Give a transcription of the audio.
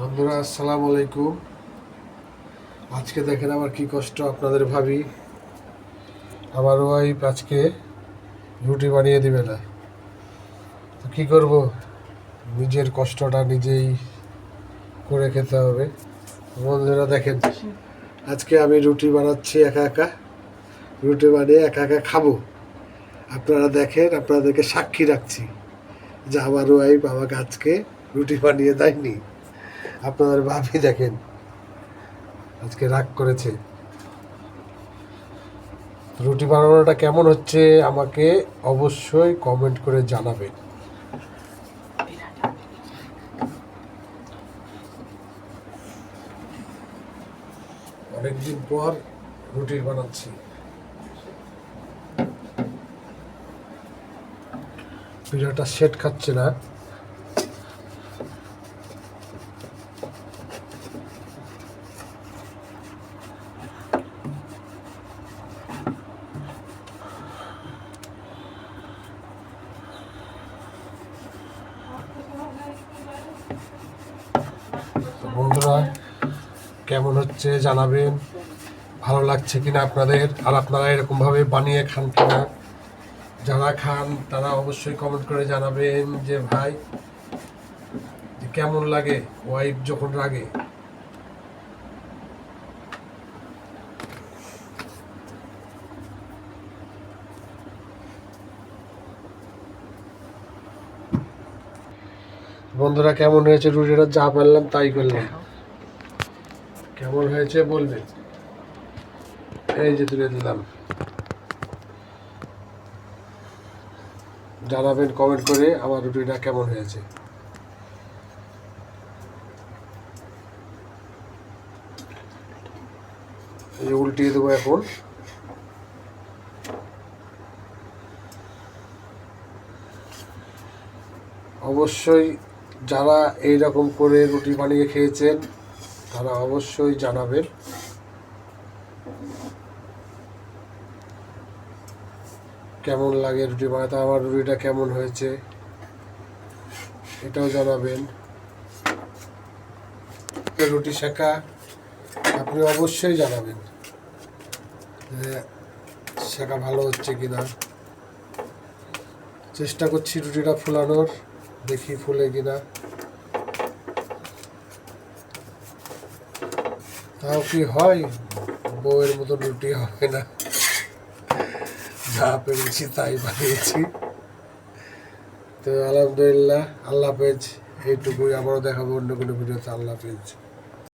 বন্ধুরা, আসসালামু আলাইকুম। আজকে দেখেন আমার কি কষ্ট, আপনাদের ভাবি আমার ওয়াইফ আজকে রুটি বানিয়ে দিবে না। তো কী করব? নিজের কষ্টটা নিজেই করে খেতে হবে। বন্ধুরা, দেখেন, আজকে আমি রুটি বানাচ্ছি একা একা। রুটি বানিয়ে একা একা খাব। আপনারা দেখেন, আপনাদেরকে সাক্ষী রাখছি যে আমার ওয়াইফ আমাকে আজকে রুটি বানিয়ে দেয়নি। আপনাদের ভাবি দেখেন। আজকে রাগ করেছে। রুটি বানানোটা কেমন হচ্ছে আমাকে অবশ্যই কমেন্ট করে জানাবেন। অনেকদিন পর রুটি বানাচ্ছি। পিঠাটা সেট খাচ্ছে না। বন্ধুরা, কেমন হচ্ছে জানাবেন? ভালো লাগছে কিনা আপনাদের? আর আপনারা এরকমভাবে বানিয়ে খান কিনা? যারা খান, তারা অবশ্যই কমেন্ট করে জানাবেন যে, ভাই কেমন লাগে? ওয়াইফ যখন রাগে বন্ধুরা, কেমন হয়েছে রুটিটা? যা পারলাম তাই করলাম। কেমন হয়েছে বলবেন এই যে তুলে দিলাম। জানাবেন কমেন্ট করে আমার রুটিটা কেমন হয়েছে। উল্টিয়ে দেবো এখন। অবশ্যই যারা এই রকম করে রুটি বানিয়ে খেয়েছেন, তারা অবশ্যই জানাবেন। কেমন লাগে রুটি বানাতে? আমার রুটিটা কেমন হয়েছে? এটাও জানাবেন। রুটি শেখা আপনি অবশ্যই জানাবেন যে শেখা ভালো হচ্ছে কিনা। চেষ্টা করছি রুটিটা ফুলানোর। দেখি ফুলে কিনা। তাও কি হয়? বউয়ের মতো রুটি হবে না। যা পেরেছি তাই বানিয়েছি। তো আলহামদুলিল্লাহ, আল্লাহ পেজ এইটুকুই আবারও দেখাবো অন্য কোনো ভিডিওতে। আল্লাহ হাফেজ।